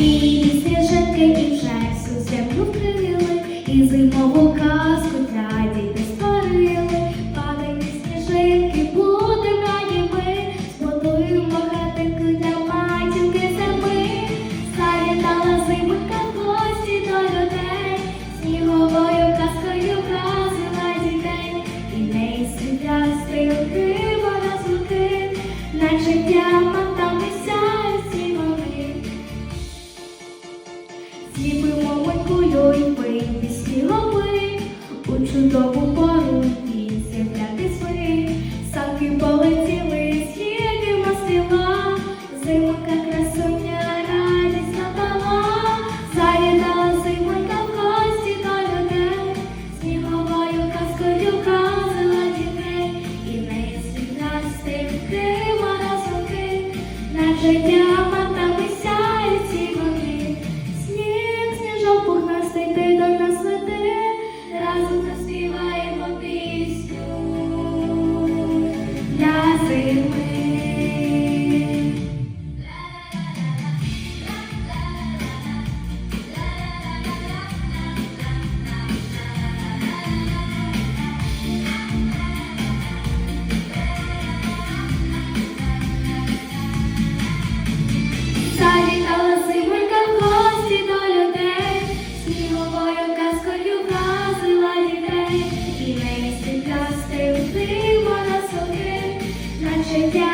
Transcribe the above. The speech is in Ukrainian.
білі сніжинки і всю землю вкрили, і зимову казку для дітей створили. Падайте сніжинки, будемо раді ми, збудуємо хатинку для матінки зими. Завітала зимка в гості до людей, сніговою казкою вразила дітей, і неї світлястий вона звуки, наче діамантами чудову пору земляки свої, саки полетіли, східи мастила, зимка красуня радість надала, завітала зимонька в гості до людей, сніговою казкою казала дітей, і в неї світ нас тим кива на життя. 谁家